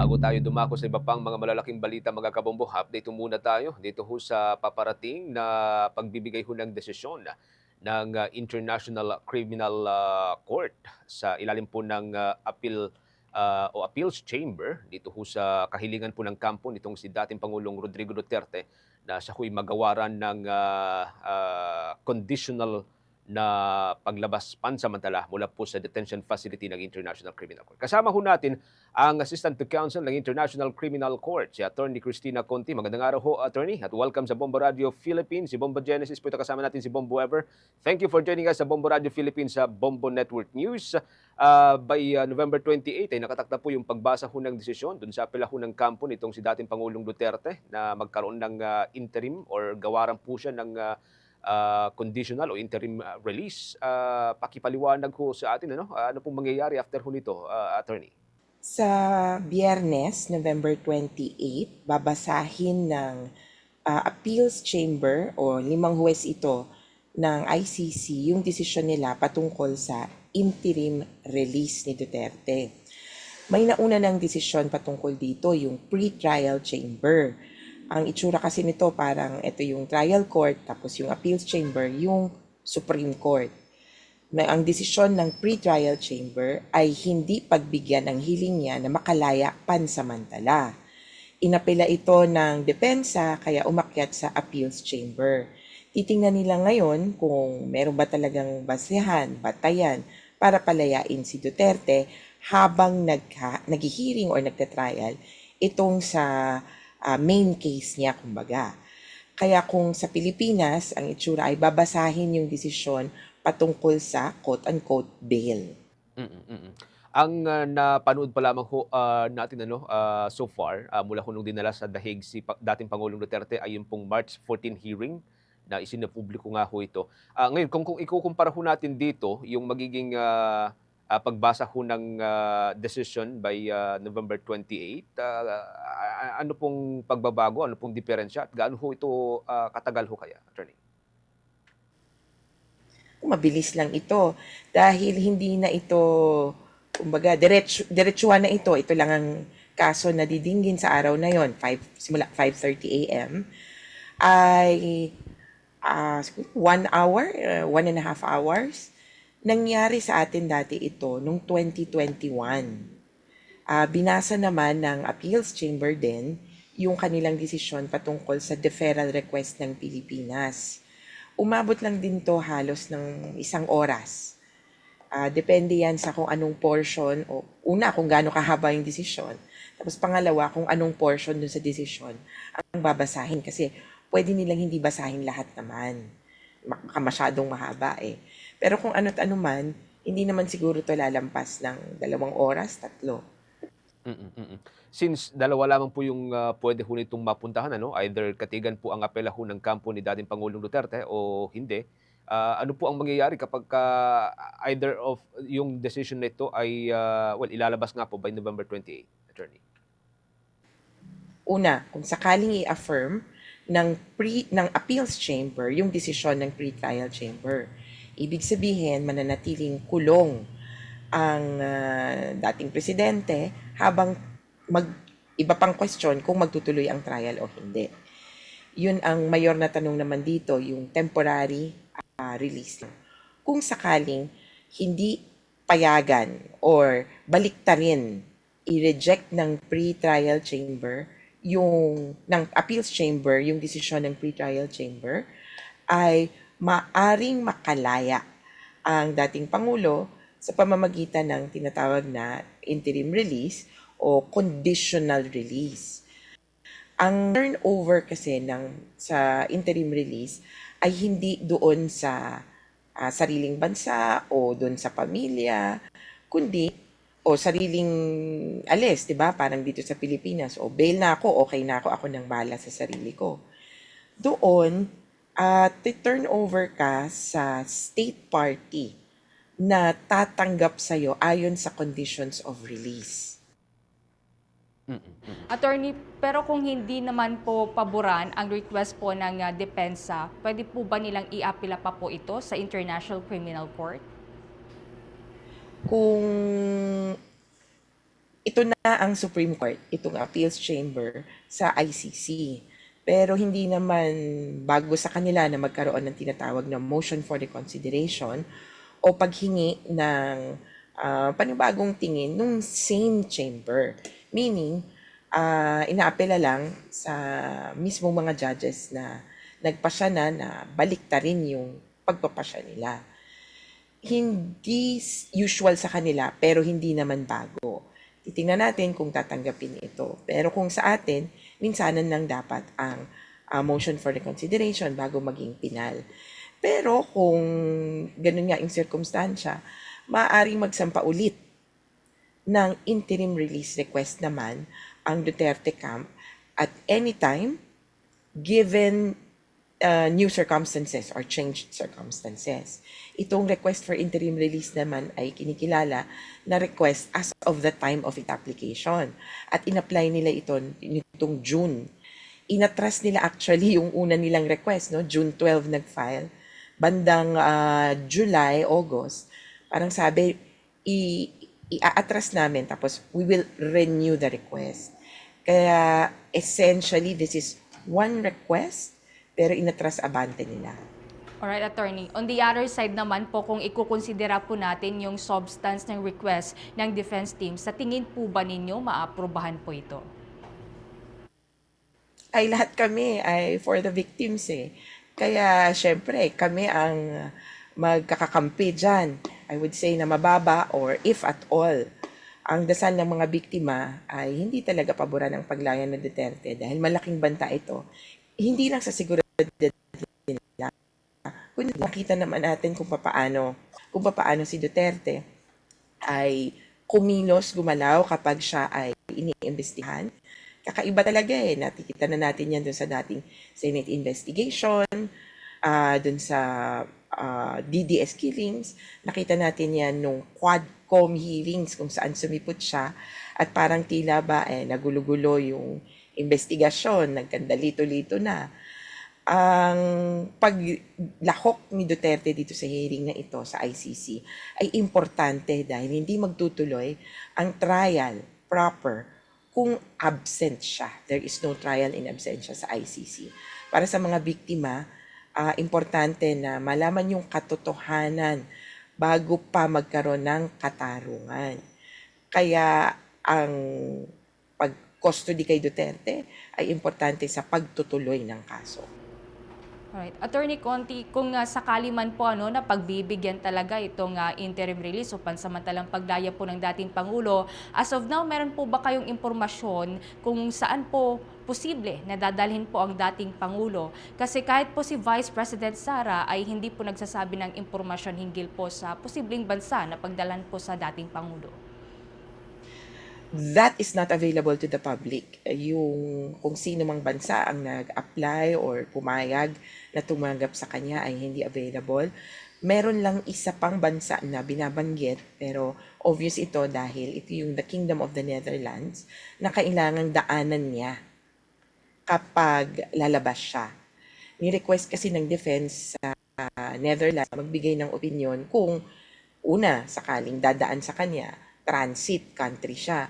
Bago tayo dumako sa iba pang mga malalaking balita mga kabombo, update muna tayo dito ho sa paparating na pagbibigay ho ng desisyon ng uh, International Criminal uh, Court sa ilalim po ng uh, appeal uh, o appeals chamber dito ho sa kahilingan po ng kampo nitong si dating Pangulong Rodrigo Duterte na siya ho'y magawaran ng uh, uh, conditional na paglabas pansamantala mula po sa detention facility ng International Criminal Court. Kasama ho natin ang Assistant to Counsel ng International Criminal Court, si Attorney Christina Conti. Magandang araw ho, Attorney, at welcome sa Bombo Radio Philippines. Si Bombo Genesis po ito kasama natin si Bombo Ever. Thank you for joining us sa Bombo Radio Philippines sa Bombo Network News. Uh, by uh, November 28 ay nakatakda po yung pagbasa ho ng desisyon dun sa apela ho ng kampo nitong si dating Pangulong Duterte na magkaroon ng uh, interim or gawaran po siya ng uh, uh, conditional o interim uh, release. Uh, pakipaliwanag ho sa atin, ano, uh, ano pong mangyayari after ho nito, uh, Attorney? Sa biyernes, November 28, babasahin ng uh, Appeals Chamber o limang huwes ito ng ICC yung desisyon nila patungkol sa interim release ni Duterte. May nauna ng desisyon patungkol dito yung pre-trial chamber. Ang itsura kasi nito parang ito yung trial court tapos yung appeals chamber yung Supreme Court na ang desisyon ng pre-trial chamber ay hindi pagbigyan ng hiling niya na makalaya pansamantala. Inapela ito ng depensa kaya umakyat sa appeals chamber. Titingnan nila ngayon kung meron ba talagang basehan, batayan para palayain si Duterte habang nagka, naghihiring or nagtatrial itong sa uh, main case niya kumbaga. Kaya kung sa Pilipinas, ang itsura ay babasahin yung desisyon patungkol sa quote-unquote bail. Mm-mm-mm. Ang uh, napanood pa lamang ho uh, natin ano uh, so far uh, mula ho nung dinala sa dahig si pa- dating Pangulong Duterte ay yung pong March 14 hearing na isinapubliko nga ho ito. Uh, ngayon kung, kung ikukumpara ho natin dito yung magiging uh, uh, pagbasa ho ng uh, decision by uh, November 28, uh, ano pong pagbabago, ano pong diferensya at gaano ho ito uh, katagal ho kaya, attorney? mabilis lang ito. Dahil hindi na ito kumbaga diretso diretsuhan na ito. Ito lang ang kaso na didinggin sa araw na yon 5 simula 5:30 AM ay uh, one hour uh, one and a half hours nangyari sa atin dati ito nung 2021 uh, binasa naman ng appeals chamber din yung kanilang desisyon patungkol sa deferral request ng Pilipinas umabot lang din to halos ng isang oras. Uh, depende yan sa kung anong portion, o una kung gaano kahaba yung desisyon, tapos pangalawa kung anong portion dun sa desisyon ang babasahin kasi pwede nilang hindi basahin lahat naman. Masyadong mahaba eh. Pero kung ano't ano man, hindi naman siguro to lalampas ng dalawang oras, tatlo. Mm-mm-mm. Since dalawa lamang po yung uh, pwede ho nitong mapuntahan, ano? either katigan po ang apela ho ng kampo ni dating Pangulong Duterte o hindi, uh, ano po ang mangyayari kapag uh, either of yung decision nito ay, uh, well, ilalabas nga po by November 28, Attorney? Una, kung sakaling i-affirm ng, pre, ng appeals chamber yung desisyon ng pre-trial chamber, ibig sabihin mananatiling kulong ang uh, dating presidente habang mag iba pang question kung magtutuloy ang trial o hindi. Yun ang mayor na tanong naman dito, yung temporary uh, release. Kung sakaling hindi payagan or baliktarin, i-reject ng pre-trial chamber yung ng appeals chamber yung desisyon ng pre-trial chamber ay maaring makalaya ang dating pangulo sa pamamagitan ng tinatawag na interim release o conditional release. Ang turnover kasi ng sa interim release ay hindi doon sa uh, sariling bansa o doon sa pamilya, kundi o sariling alis, 'di ba? Parang dito sa Pilipinas, o bail na ako, okay na ako, ako nang bala sa sarili ko. Doon, at uh, turn over ka sa state party na tatanggap sa'yo ayon sa conditions of release. Attorney, pero kung hindi naman po paboran ang request po ng uh, depensa, pwede po ba nilang i-apila pa po ito sa International Criminal Court? Kung ito na ang Supreme Court, itong appeals chamber sa ICC. Pero hindi naman bago sa kanila na magkaroon ng tinatawag na motion for reconsideration o paghingi ng ah, panibagong tingin nung same chamber. Meaning, ah, inaapela lang sa mismong mga judges na nagpasya na na baliktarin yung pagpapasya nila. Hindi usual sa kanila pero hindi naman bago. Titingnan natin kung tatanggapin ito. Pero kung sa atin, minsanan lang dapat ang ah, motion for reconsideration bago maging pinal. Pero kung ganun nga yung circumstansya, maaaring magsampa ulit ng interim release request naman ang Duterte camp at any time given uh, new circumstances or changed circumstances. Itong request for interim release naman ay kinikilala na request as of the time of its application. At in-apply nila ito nitong June. Inatras nila actually yung una nilang request, no? June 12 nag-file. Bandang ah, July, August, parang sabi, i- i-atras namin tapos we will renew the request. Kaya essentially, this is one request pero inatras abante nila. Alright, attorney. On the other side naman po, kung ikukonsidera po natin yung substance ng request ng defense team, sa tingin po ba ninyo maaprubahan po ito? ay lahat kami ay for the victims eh. Kaya syempre kami ang magkakakampi dyan. I would say na mababa or if at all. Ang dasal ng mga biktima ay hindi talaga paboran ng paglayan ng Duterte dahil malaking banta ito. Hindi lang sa seguridad nila. Kundi nakita naman natin kung papaano, kung papaano si Duterte ay kumilos, gumalaw kapag siya ay iniimbestigahan kakaiba talaga eh. Nakikita na natin yan dun sa dating Senate investigation, ah dun sa ah, DDS killings. Nakita natin yan nung Quadcom hearings kung saan sumipot siya at parang tila ba eh, nagulo-gulo yung investigasyon, nagkandalito-lito na. Ang paglahok ni Duterte dito sa hearing na ito sa ICC ay importante dahil hindi magtutuloy ang trial proper kung absent siya. There is no trial in absentia sa ICC. Para sa mga biktima, ah, importante na malaman yung katotohanan bago pa magkaroon ng katarungan. Kaya ang pag-custody kay Duterte ay importante sa pagtutuloy ng kaso. Alright. Attorney Conti, kung uh, sakali man po ano, na pagbibigyan talaga itong uh, interim release o pansamantalang pagdaya po ng dating Pangulo, as of now, meron po ba kayong impormasyon kung saan po posible na dadalhin po ang dating Pangulo? Kasi kahit po si Vice President Sara ay hindi po nagsasabi ng impormasyon hinggil po sa posibleng bansa na pagdalan po sa dating Pangulo. That is not available to the public. Yung kung sino mang bansa ang nag-apply or pumayag na tumanggap sa kanya ay hindi available. Meron lang isa pang bansa na binabanggit pero obvious ito dahil ito yung the Kingdom of the Netherlands na kailangang daanan niya kapag lalabas siya. Ni-request kasi ng defense sa Netherlands magbigay ng opinion kung una, sakaling dadaan sa kanya, transit country siya.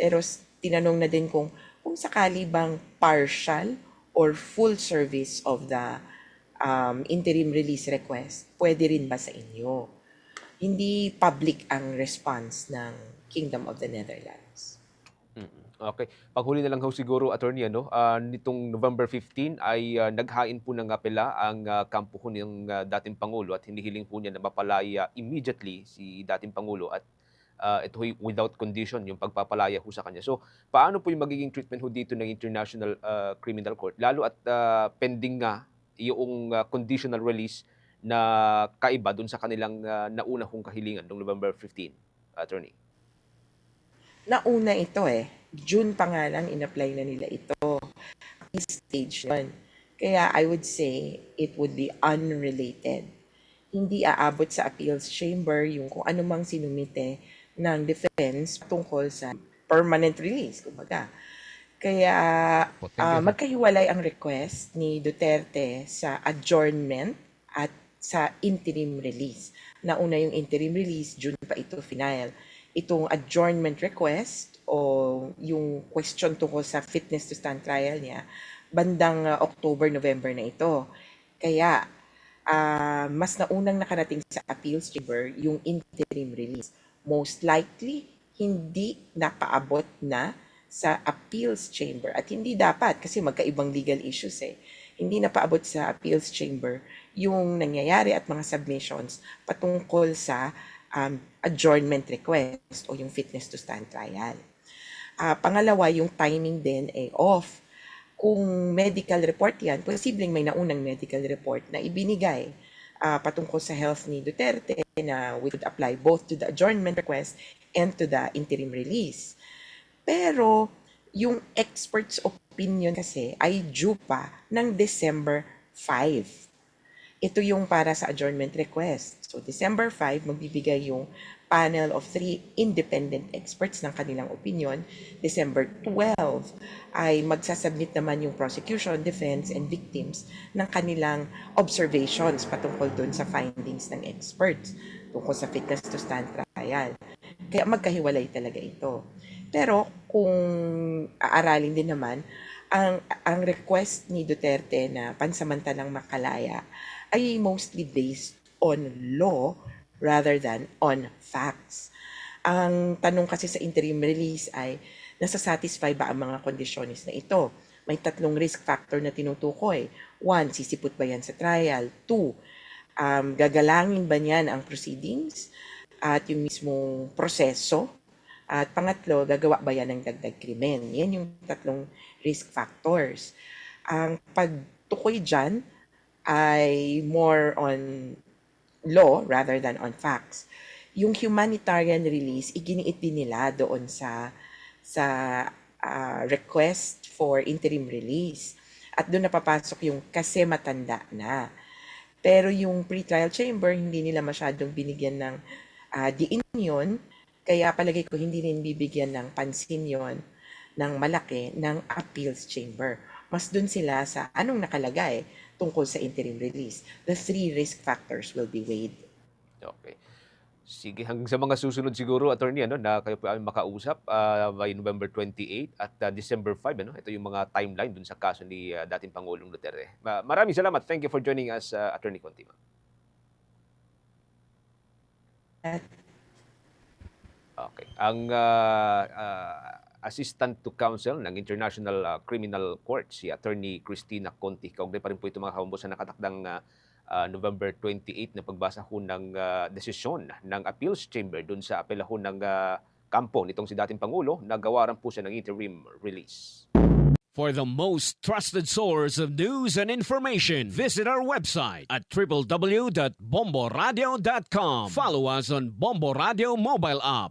Pero tinanong na din kung kung sakali bang partial or full service of the um, interim release request, pwede rin ba sa inyo? Hindi public ang response ng Kingdom of the Netherlands. Okay. Panghuli na lang ho siguro, attorney, ano, ah, nitong November 15 ay ah, naghain po ng apela ang ah, kampo ho ng ah, dating Pangulo at hinihiling po niya na mapalaya immediately si dating Pangulo at ah, ito without condition yung pagpapalaya ho sa kanya. So, paano po yung magiging treatment ho dito ng International ah, Criminal Court? Lalo at ah, pending nga yung ah, conditional release na kaiba dun sa kanilang ah, nauna hong kahilingan noong November 15, attorney. Nauna ito eh. June pa nga lang in-apply na nila ito. Stage yun. Kaya I would say it would be unrelated. Hindi aabot sa appeals chamber yung kung ano mang sinumite ng defense tungkol sa permanent release, kumbaga. Kaya ah, magkahiwalay ang request ni Duterte sa adjournment at sa interim release. Nauna yung interim release, June pa ito final. Itong adjournment request o yung question tungkol sa fitness to stand trial niya bandang uh, October, November na ito. Kaya ah, mas naunang nakarating sa appeals chamber yung interim release. Most likely, hindi napaabot na sa appeals chamber at hindi dapat kasi magkaibang legal issues eh. Hindi napaabot sa appeals chamber yung nangyayari at mga submissions patungkol sa um, adjournment request o yung fitness to stand trial. Ah, pangalawa, yung timing din ay off. Kung medical report yan, posibleng may naunang medical report na ibinigay ah, patungkol sa health ni Duterte na we would apply both to the adjournment request and to the interim release. Pero yung expert's opinion kasi ay due pa ng December 5 ito yung para sa adjournment request. So, December 5, magbibigay yung panel of three independent experts ng kanilang opinion. December 12 ay magsasubmit naman yung prosecution, defense, and victims ng kanilang observations patungkol dun sa findings ng experts tungkol sa fitness to stand trial. Kaya magkahiwalay talaga ito. Pero kung aaralin din naman, ang, ang request ni Duterte na pansamantalang makalaya ay mostly based on law rather than on facts. Ang tanong kasi sa interim release ay, nasa-satisfy ba ang mga kondisyonis na ito? May tatlong risk factor na tinutukoy. One, sisipot ba yan sa trial? Two, um, gagalangin ba niyan ang proceedings at yung mismong proseso? At pangatlo, gagawa ba yan ng dagdag krimen? Yan yung tatlong risk factors. Ang pagtukoy dyan ay more on law rather than on facts. Yung humanitarian release, iginiit din nila doon sa sa ah, request for interim release. At doon napapasok yung kasi matanda na. Pero yung pre-trial chamber, hindi nila masyadong binigyan ng ah, diin yun. Kaya palagay ko hindi rin bibigyan ng pansin yon ng malaki ng appeals chamber. Mas dun sila sa anong nakalagay tungkol sa interim release. The three risk factors will be weighed. Okay. Sige, hanggang sa mga susunod siguro, attorney, ano, na kayo po ay makausap ah, by November 28 at ah, December 5, ano, ito yung mga timeline dun sa kaso ni ah, dating Pangulong Duterte. Ma- maraming salamat. Thank you for joining us, ah, Attorney Contima. At Okay. Ang ah, ah, Assistant to Counsel ng International ah, Criminal Court, si Attorney Christina Conti. Kaugnay pa rin po ito mga kabambos sa nakatakdang ah, ah, November 28 na pagbasa ho ng ah, desisyon ng Appeals Chamber dun sa apelahon ng ah, kampo nitong si dating Pangulo, nagawaran po siya ng interim release. For the most trusted source of news and information, visit our website at www.bomboradio.com. Follow us on Bombo Radio mobile app,